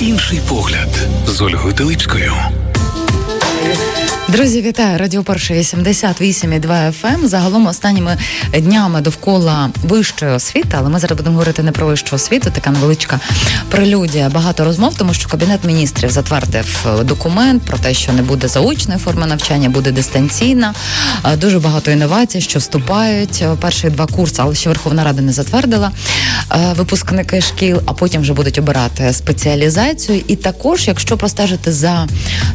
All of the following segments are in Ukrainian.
Інший погляд з Ольгою Телипською. Друзі, вітаю! Радіо Перше 88,2 FM. ем. Загалом останніми днями довкола вищої освіти, але ми зараз будемо говорити не про вищу освіту, така невеличка прелюдія. Багато розмов, тому що кабінет міністрів затвердив е, документ про те, що не буде заочної форми навчання, буде дистанційна. Е, Дуже багато інновацій, що вступають. Е, Перші два курси, але ще Верховна Рада не затвердила випускники шкіл, а потім вже будуть обирати спеціалізацію. І також, якщо простежити за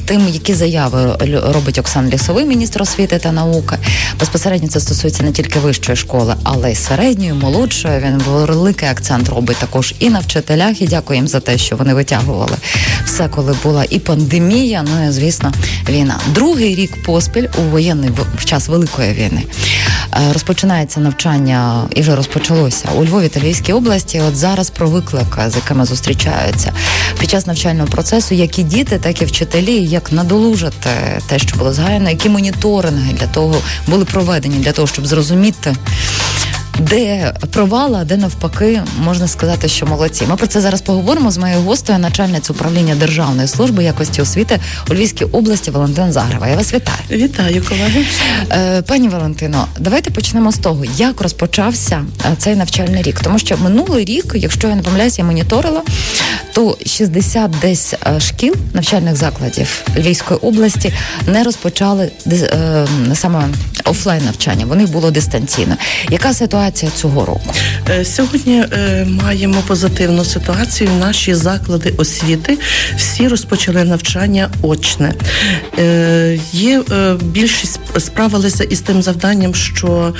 тим, які заяви лю- робить Оксан Лісовий, міністр освіти та науки, безпосередньо це стосується не тільки вищої школи, але й середньої, молодшої. Він великий акцент робить також і на вчителях. І дякую їм за те, що вони витягували все, коли була і пандемія. Ну і звісно, війна. Другий рік поспіль у воєнний в- в час великої війни е, розпочинається навчання і вже розпочалося у Львові та Львівській області. От зараз про виклик, з якими зустрічаються під час навчального процесу, як і діти, так і вчителі, як надолужити те, що було згаяно, які моніторинги для того були проведені для того, щоб зрозуміти. Де провала, а де навпаки можна сказати, що молодці. Ми про це зараз поговоримо з моєю гостею, начальницю управління Державної служби якості освіти у Львівській області Валентин Загрева. Я вас вітаю. Вітаю, колеги. Е, Пані Валентино, давайте почнемо з того, як розпочався е, цей навчальний рік. Тому що минулий рік, якщо я не помиляюся, я моніторила, то 60 десь е, шкіл навчальних закладів Львівської області не розпочали саме офлайн навчання. Вони було дистанційно. Яка ситуація цього року? Е, Сьогодні е, маємо позитивну ситуацію. Наші заклади освіти всі розпочали навчання очне. Е, Є більшість справилися із тим завданням, що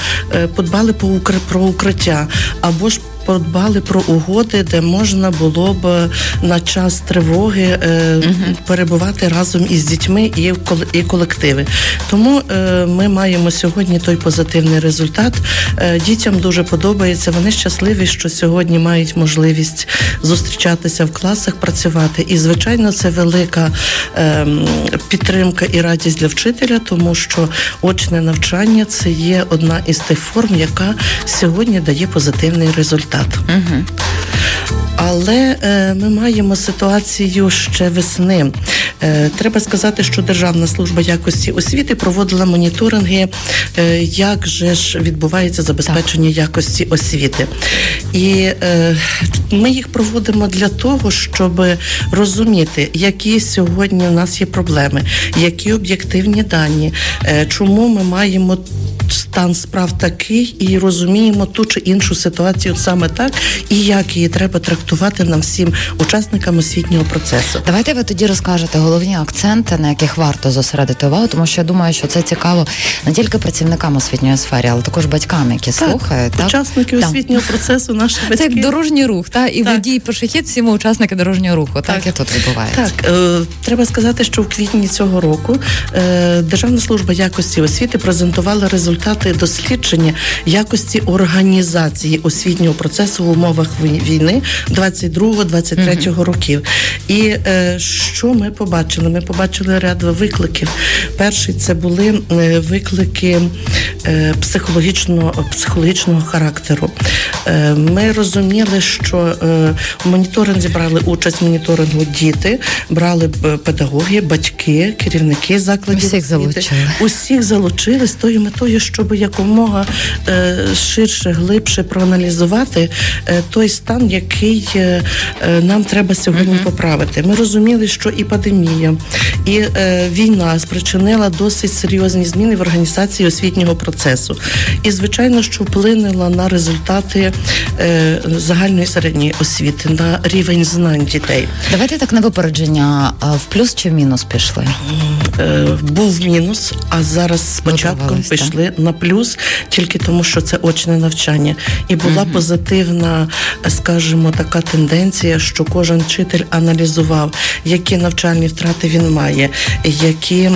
подбали по про укриття або ж. Подбали про угоди, де можна було б на час тривоги е, перебувати разом із дітьми і, кол- і колективи. Тому е, ми маємо сьогодні той позитивний результат. Е, дітям дуже подобається. Вони щасливі, що сьогодні мають можливість зустрічатися в класах, працювати. І звичайно, це велика ем, підтримка і радість для вчителя, тому що очне навчання це є одна із тих форм, яка сьогодні дає позитивний результат. Угу. Але е, ми маємо ситуацію ще весни. Е, треба сказати, що Державна служба якості освіти проводила моніторинги, е, як же ж відбувається забезпечення якості освіти. І е, ми їх проводимо для того, щоб розуміти, які сьогодні у нас є проблеми, які об'єктивні дані, е, чому ми маємо стан справ такий і розуміємо ту чи іншу ситуацію саме так, і як її треба трактувати нам всім учасникам освітнього процесу. Давайте ви тоді розкажете головні акценти, на яких варто зосередити увагу, тому що я думаю, що це цікаво не тільки працівникам освітньої сфери, але також батькам, які слухають. Так? Учасники Так. освітнього процесу, наші Це як дорожній рух, та і Так. водій, пішохід, всі ми учасники дорожнього руху. Так, Так. і тут відбувається. Так, е, треба сказати, що в квітні цього року е, Державна служба якості освіти презентувала результати дослідження якості організації освітнього процесу в умовах війни 22-23 років. І е, що ми побачили? Ми побачили ряд викликів. Перший це були е, виклики е, психологічного, психологічного характеру. Е, Ми розуміли, що е, в моніторинзі брали участь в моніторингу діти, брали педагоги, батьки, керівники закладів. Усіх залучили. Усіх залучили з тою метою, щоб якомога е, ширше, глибше проаналізувати е, той стан, який е, нам треба сьогодні поправити. Ми розуміли, що і пандемія, і е, війна спричинила досить серйозні зміни в організації освітнього процесу. І, звичайно, що вплинула на результати е, загальної середньої освіти, на рівень знань дітей. Давайте так на випередження а, в плюс чи в мінус пішли. Е, був мінус, а зараз так? пішли на плюс, тільки тому, що це очне навчання. І була позитивна, скажімо, така тенденція, що кожен вчитель аналізував, які навчальні втрати він має, які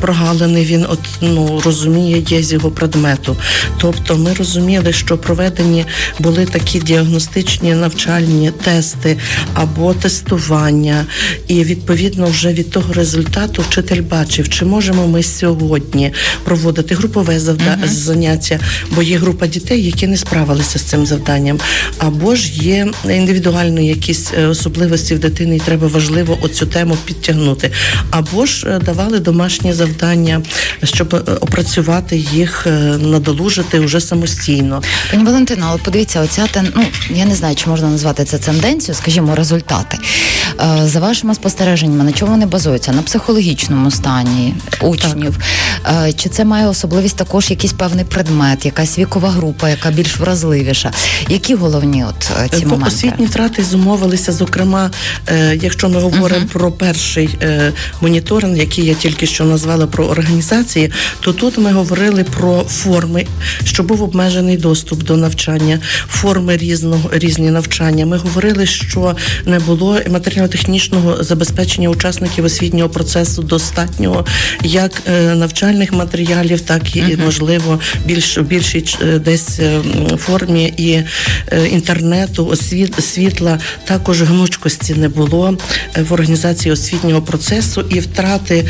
прогалини він от, ну, розуміє є з його предмету. Тобто ми розуміли, що проведені були такі діагностичні навчальні тести або тестування, і відповідно вже від того результату вчитель бачив, чи можемо ми сьогодні проводити групове завда- заняття, бо є група дітей, які не справилися з цим завданням. Або ж є індивідуально якісь е, особливості в дитини, і треба важливо оцю тему підтягнути. Або ж е, давали домашні завдання, щоб е, опрацювати їх, надолужити вже самостійно. Пані Валентина, але подивіться, оця тен, ну я не знаю, чи можна назвати це тенденцію, скажімо, результати. За вашими спостереженнями, на чому вони базуються? На психологічному стані учнів? Е, Чи це має особливість також якийсь певний предмет, якась вікова група, яка більш вразливіша? Які головні от е, ці Бо моменти? освітні втрати зумовилися, зокрема, е, якщо ми говоримо про перший е, моніторинг, який я тільки що назвала про організації, то тут ми говорили про форми, що був обмежений доступ до навчання, форми різного різні навчання. Ми говорили, що не було матеріально-технічного забезпечення учасників освітнього процесу достатнього, як е, навчальних матеріалів, так і можливо більш в більшій е, десь е, формі і е, інтернету, освіт, світла, також гнучкості не було в організації освітнього процесу, і втрати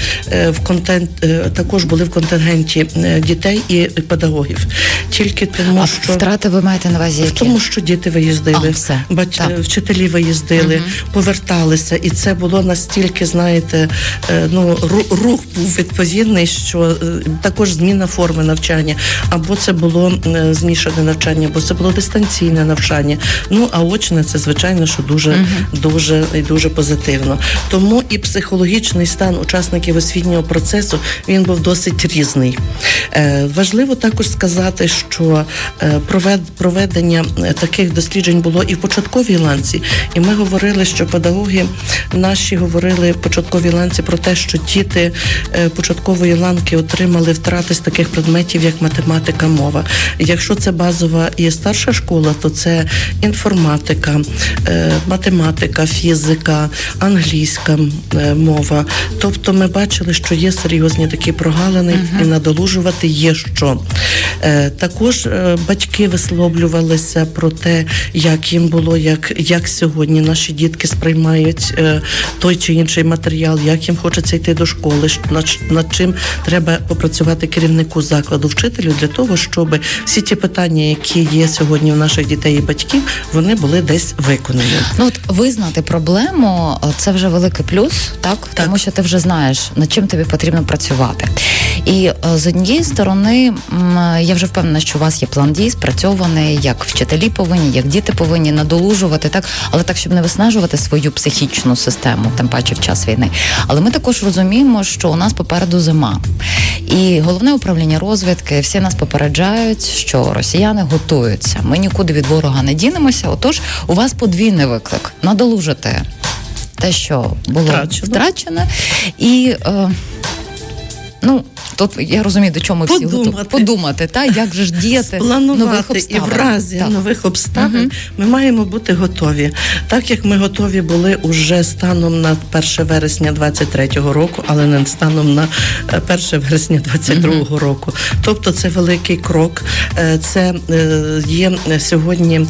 в контент також були в контингенті дітей і педагогів. Тільки тому, А що втрати ви маєте на увазі в які? тому, що діти виїздили, А, все. бач, вчителі виїздили, поверталися, і це було настільки, знаєте, ну рух був відповідний, що також зміна форми навчання, або це було е, змішане навчання, або це було дистанційне навчання. Ну а очне це звичайно, що дуже дуже і дуже позитивно. Тому і психологічний стан учасників освітнього процесу він був досить різний. Е, Важливо також сказати, що е, провед- проведення е, таких досліджень було і в початковій ланці, і ми говорили, що педагоги наші говорили в початковій ланці про те, що діти е, початкової ланки отримали втрати з таких предметів, як математика, мова. Якщо це базова і старша школа, то це інформатика, е, математика, фізика, англійська е, мова. Тобто ми бачили, що є серйозні такі прогалини, і надолужувати є що. Е, Також батьки висловлювалися про те, як їм було, як, як сьогодні наші дітки сприймають той чи інший матеріал, як їм хочеться йти до школи, над, над чим треба попрацювати керівнику закладу, вчителю для того, щоб всі ті питання, які є сьогодні у наших дітей і батьків, вони були десь виконані. Ну от визнати проблему це вже великий плюс, так? Так. тому що ти вже знаєш над чим тобі потрібно працювати. І е, з однієї сторони, я вже впевнена, що у вас є план дій спрацьований, як вчителі повинні, як діти повинні надолужувати, так, але так, щоб не виснажувати свою психічну систему, тим паче в час війни. Але ми також розуміємо, що у нас попереду зима. І головне управління розвідки всі нас попереджають, що росіяни готуються. Ми нікуди від ворога не дінемося. Отож, у вас подвійний виклик надолужити те, що було Втрачено. втрачено, і е, ну. Тут я розумію, до чого ми всі готові подумати, та як же ж діяти нових Планувати і в разі Так. нових обставин ми маємо бути готові. Так як ми готові були уже станом на 1 вересня 23-го року, але не станом на е, 1 вересня 22-го року. Тобто це великий крок. Е, Це е, є сьогодні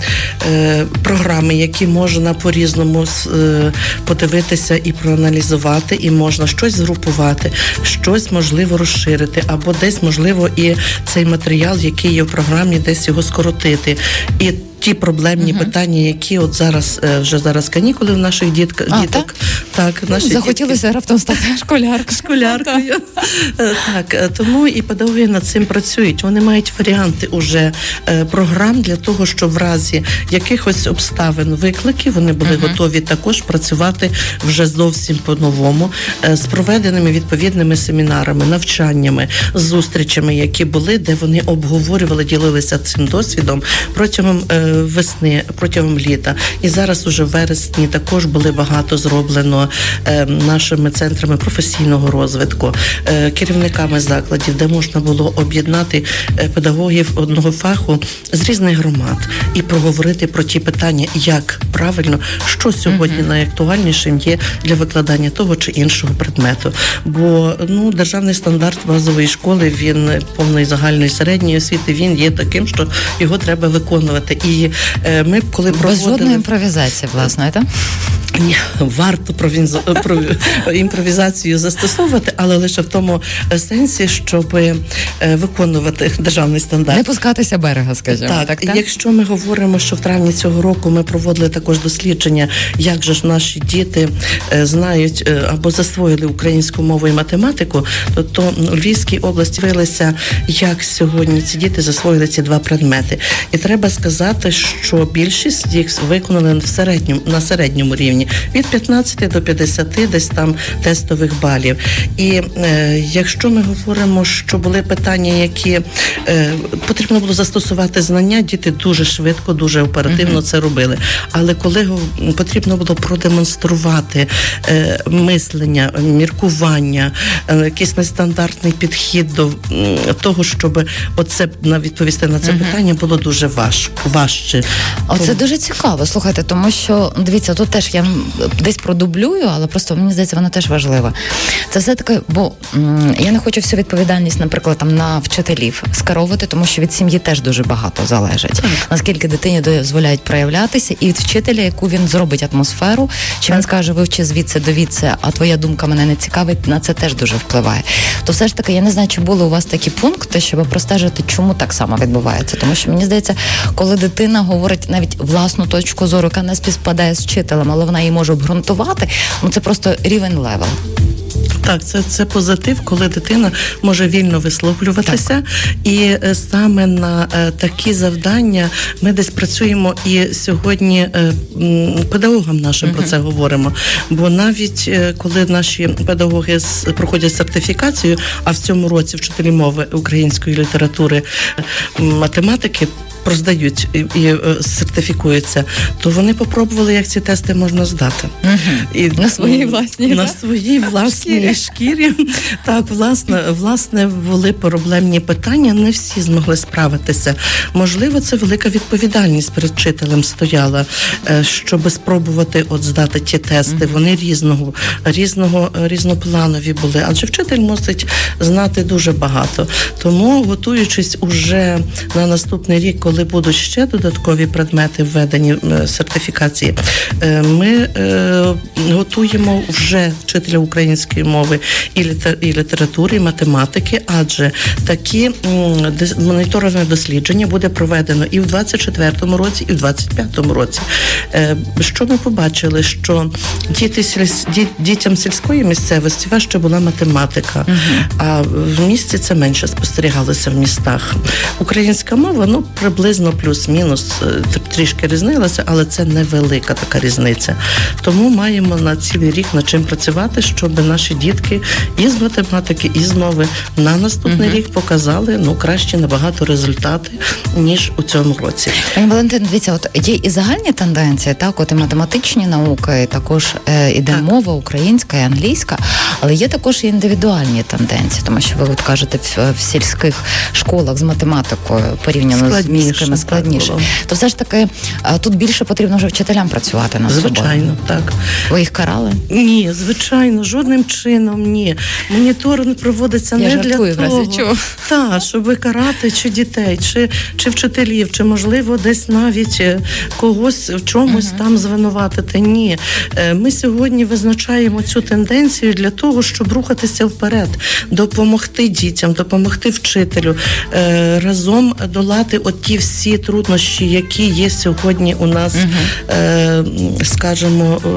е, програми, які можна по-різному е, подивитися і проаналізувати, і можна щось згрупувати, щось можливо розширити, або десь можливо і цей матеріал, який є в програмі, десь його скоротити. І ті проблемні питання, які от зараз е, вже зараз канікули в наших дітка, А, діток. Так, наші дітки раптом стати школяркою. школяркою. Е, Так, е, тому і педагоги над цим працюють. Вони мають варіанти уже е, програм для того, щоб в разі якихось обставин викликів вони були готові також працювати вже зовсім по-новому е, з проведеними відповідними семінарами, навчаннями, зустрічами, які були, де вони обговорювали, ділилися цим досвідом протягом е, весни, протягом літа. І зараз уже в вересні також були багато зроблено е, нашими центрами професійного розвитку, е, керівниками закладів, де можна було об'єднати е, педагогів одного фаху з різних громад і проговорити про ті питання, як правильно, що сьогодні найактуальнішим є для викладання того чи іншого предмету. Бо ну державний стандарт базової школи він повної загальної середньої освіти. Він є таким, що його треба виконувати. І е, ми, коли Без проводили жодної імпровізації, власне, так? ні, варто прові- імпровізацію застосовувати, але лише в тому е, сенсі, щоб е, виконувати державний стандарт. Не пускатися берега, скажімо. Так, Так, так? якщо ми говоримо, що в травні цього року ми проводили також дослідження, як же ж наші діти знають або засвоїли українську мову і математику, то, то у Львівській області виявилося, як сьогодні ці діти засвоїли ці два предмети. І треба сказати, що більшість їх виконали в середньому на середньому рівні від 15 до 50 десь там тестових балів. І е, якщо ми говоримо, що були питання, які е, потрібно було застосувати знання, діти дуже швидко, дуже оперативно це робили. Але коли потрібно було продемонструвати е, мислення, міркування, е, якийсь нестандартний підхід до того, щоб оце на відповісти на це питання, було дуже важко. важко важче. Оце дуже цікаво. Слухайте, тому що дивіться, тут теж я десь продублюю, але просто мені здається, воно теж важливо. Це все таки, бо м, я не хочу всю відповідальність, наприклад, там на вчителів скеровувати, тому що від сім'ї теж дуже багато залежить. Наскільки дитині дозволяють проявлятися, і від вчителя, яку він зробить атмосферу, чи він скаже, вивчи звідси довідси, а твоя думка мене не цікавить, на це теж дуже впливає. То все ж таки, я не знаю, чи були у вас такі пункти, щоб простежити, чому так само відбувається. Тому що мені здається, коли дитина говорить навіть власну точку зору, яка не співпадає з вчителем, але вона її може обґрунтувати, ну це просто рівень левел. Так, це, це позитив, коли дитина може вільно висловлюватися, і е, саме на е, такі завдання ми десь працюємо і сьогодні е, педагогам нашим про це говоримо. Бо навіть е, коли наші педагоги з- проходять сертифікацію, а в цьому році вчителі мови української літератури, е, математики. Проздають і, і е, сертифікуються, то вони попробували, як ці тести можна здати. І, На своїй власній, на да? своїй власній шкірі. Так, власне, власне, були проблемні питання. Не всі змогли справитися. Можливо, це велика відповідальність перед вчителем стояла, е, щоб спробувати от здати ті тести. Вони різного, різного, різнопланові були. Адже вчитель мусить знати дуже багато. Тому, готуючись уже на наступний рік, коли будуть ще додаткові предмети введені е, сертифікації, е, ми е, готуємо вже вчителя української мови і літератури, і математики, адже такі м, дослідження буде проведено і в 24-му році, і в 25-му році. Що ми побачили? Що діти дітям сільської місцевості важче була математика, а в місті це менше спостерігалося в містах. Українська мова, ну приблизно плюс-мінус е, трішки різнилася, але це невелика така різниця. Тому маємо на цілий рік над чим працювати, щоб наші дітки із математики, і з мови на наступний рік показали ну краще набагато результати ніж у цьому році. Пані Валентин, дивіться, от є і загальні тенденції, так, от і математичні науки, і також е, іде Так. мова українська і англійська, але є також і індивідуальні тенденції, тому що ви от кажете, в, в сільських школах з математикою порівняно з Складніше, складніше. То все ж таки тут більше потрібно вже вчителям працювати над собою. Звичайно, так. Ви їх карали? Ні, звичайно, жодним чином ні. Моніторинг проводиться Я не жартую, для разі того, чого. та, щоб карати чи дітей, чи, чи вчителів, чи можливо десь навіть е, когось в чомусь там звинуватити. Ні, Е, ми сьогодні визначаємо цю тенденцію для того, щоб рухатися вперед, допомогти дітям, допомогти вчителю, е, разом долати всі труднощі, які є сьогодні у нас, е, скажімо, е,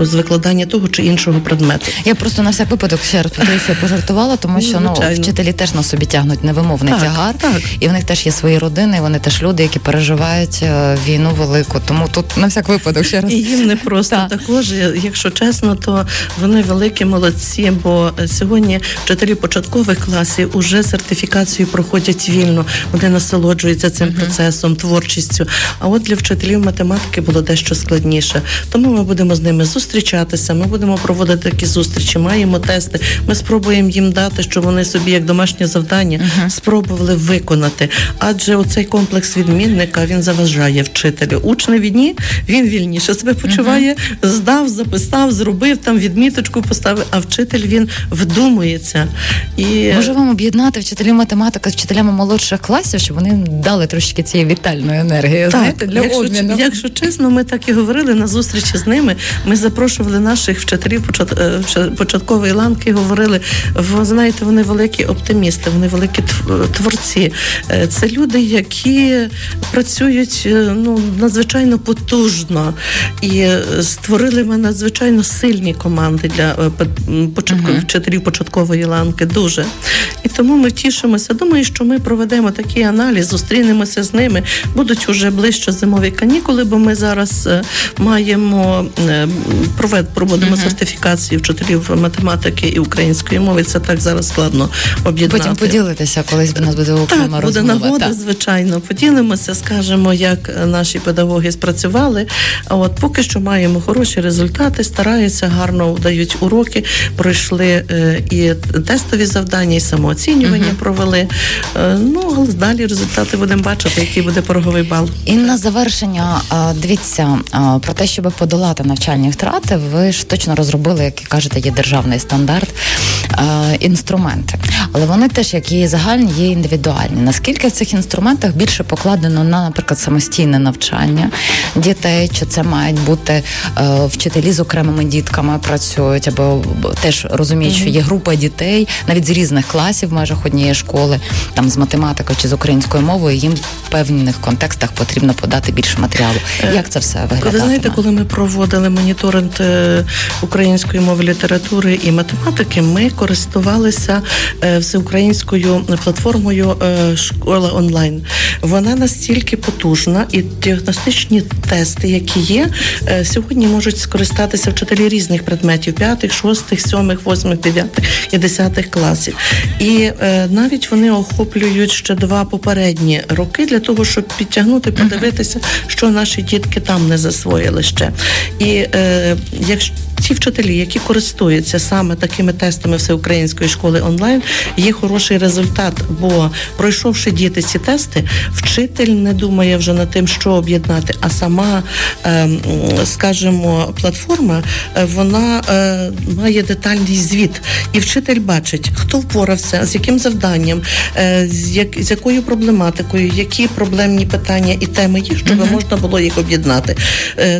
в- з викладання того чи іншого предмету. Я просто на всяк випадок ще раз пожартувала, тому що ну вчителі теж на собі тягнуть невимовний Так, тягар, так. і в них теж є свої родини, і вони теж люди, які переживають е, війну велику. Тому тут на всяк випадок ще раз І їм не просто Так. також, якщо чесно, то вони великі молодці, бо сьогодні вчителі початкових класів уже сертифікацію проходять вільно. Вони насолоджуються цим процесом, творчістю. А от для вчителів математики було дещо складніше. Тому ми будемо з ними зустрічатися. Ми будемо проводити такі зустрічі. Маємо тести. Ми спробуємо їм дати, щоб вони собі як домашнє завдання спробували виконати. Адже оцей комплекс відмінника він заважає вчителю. Учневі ні, він вільніше себе почуває, здав, записав, зробив там відміточку, поставив. А вчитель він вдумується і Може вам об'єднати вчителів математики з вчителями молодших класів, щоб вони дали трошки цієї вітальної енергії, знаєте, для якщо, обміну. якщо чесно, ми так і говорили на зустрічі з ними. Ми запрошували наших вчителів е, початкової ланки. Говорили, ви знаєте, вони великі оптимісти, вони великі творці. Е, Це люди, які працюють е, ну надзвичайно потужно і створили ми надзвичайно сильні команди для початку- Мгм. вчителів початкової ланки. Дуже і тому ми тішимося. Думаю, що ми проведемо такий аналіз, зустрінемося з ними. Будуть уже ближче зимові канікули, бо ми зараз е, маємо е, провед, проводимо Мгм. сертифікацію вчителів математики і української мови. Це так зараз складно об'єднати. Потім поділитися, колись в нас буде окрема Так, буде нагода, так. звичайно. Поділимося, скажемо, як наші педагоги спрацювали. А от поки що маємо хороші результати, стараються гарно вдають уроки, пройшли е, і тестові завдання, і самооцінювання Мгм. провели. Е, ну, але далі результати будемо бачити, який буде пороговий бал. І на завершення, дивіться, про те, щоб подолати навчальні втрати, ви ж точно розробили, як і кажете, є державний стандарт інструменти. Але вони теж, як є загальні, є індивідуальні. Наскільки в цих інструментах більше покладено на, наприклад, самостійне навчання дітей, чи це мають бути вчителі з окремими дітками працюють, або теж розуміють, що є група дітей, навіть з різних класів в межах однієї школи, там з математикою чи з українською мовою, їм в певних контекстах потрібно подати більше матеріалу. Е, Як це все виглядає? Ви знаєте, коли ми проводили моніторинг е, української мови, літератури і математики, ми користувалися е, всеукраїнською платформою школа онлайн. Вона настільки потужна, і діагностичні тести, які є, сьогодні можуть скористатися вчителі різних предметів: п'ятих, шостих, сьомих, восьмих, дев'ятих і десятих класів. І навіть вони охоплюють ще два попередні роки для того, щоб підтягнути, подивитися, що наші дітки там не засвоїли ще. І е, якщо ті вчителі, які користуються саме такими тестами всеукраїнської школи онлайн, є хороший результат. Бо пройшовши діти ці тести, вчитель не думає вже над тим, що об'єднати, а сама, е, скажімо, платформа е, вона е, має детальний звіт, і вчитель бачить, хто впорався, з яким завданням, е, з, як, з якою проблематикою, які проблемні питання і теми є, щоб можна було їх об'єднати.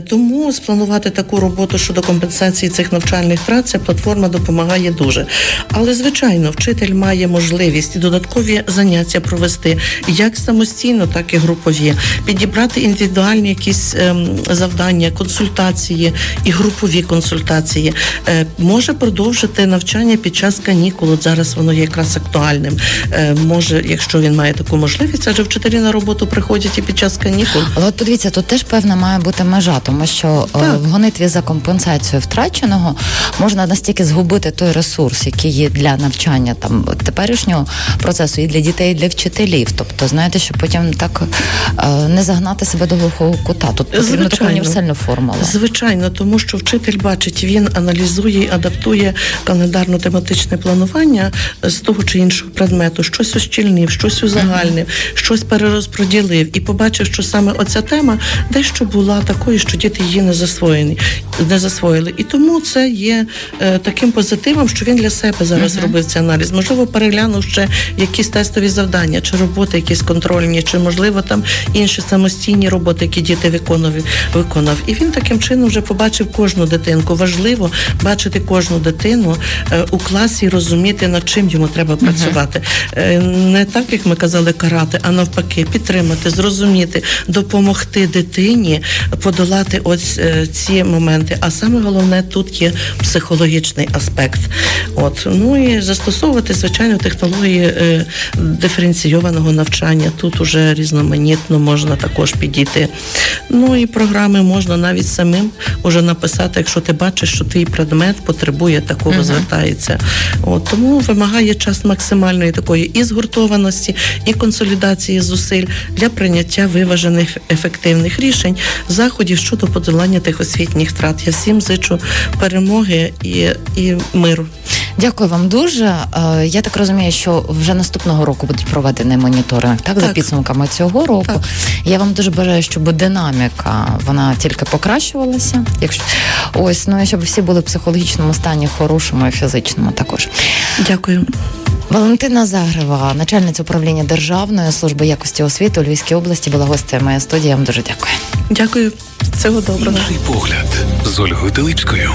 Тому спланувати таку роботу щодо компенсації цих навчальних втрат ця платформа допомагає дуже. Але звичайно, вчитель має можливість і додаткові заняття провести як самостійно, так і групові, підібрати індивідуальні якісь ем, завдання, консультації і групові консультації. Е, може продовжити навчання під час канікул. От зараз воно є якраз актуальним. Е, може, якщо він має таку можливість, адже вчителі на роботу приходять і під час канікул. Але от подивіться, тут теж певна має бути межа, тому що е, Так. в гонитві за компенсацією втраченого можна настільки згубити той ресурс, який є для навчання там теперішнього процесу, і для дітей, і для вчителів. Тобто, знаєте, що потім так е, не загнати себе до глухого кута. Тут потрібна така універсальна формула. Звичайно, тому що вчитель бачить, він аналізує і адаптує календарно-тематичне планування з того чи іншого предмету, щось ущільнив, щось узагальнив, щось перерозподілив і побачив, що саме оця тема дещо була такою, що діти її не засвоєні, не засвоїли. І тому це є е, таким позитивом, що він для себе зараз Мгм. робив цей аналіз. Можливо, переглянув ще якісь тестові завдання, чи роботи, якісь контрольні, чи можливо там інші самостійні роботи, які діти виконував, виконав. І він таким чином вже побачив кожну дитинку. Важливо бачити кожну дитину е, у класі і розуміти, над чим йому треба працювати. Е, Не так, як ми казали, карати, а навпаки, підтримати, зрозуміти, допомогти дитині подолати ось е, ці моменти. А саме головне тут є психологічний аспект. От ну і застосовувати звичайно технології е, диференційованого навчання. Тут уже різноманітно можна також підійти. Ну і програми можна навіть самим уже написати, якщо ти бачиш, що твій предмет потребує такого, Мгм. звертається. От тому вимагає час максимальної такої і згуртованості, і консолідації зусиль для прийняття виважених ефективних рішень, заходів щодо подолання тих освітніх втрат. Я всім зичу перемоги і, і миру. Дякую вам дуже. Е, Я так розумію, що вже наступного року будуть проведені моніторинг, так, за підсумками цього року. Так. Я вам дуже бажаю, щоб динаміка вона тільки покращувалася. Якщо ось ну і щоб всі були в психологічному стані, хорошому і фізичному також. Дякую. Валентина Загрева, начальниця управління Державної служби якості освіти у Львівській області, була гостею моєї студії. Я вам дуже дякую. Дякую. Всього доброго. Інший погляд з Ольгою Теличкою.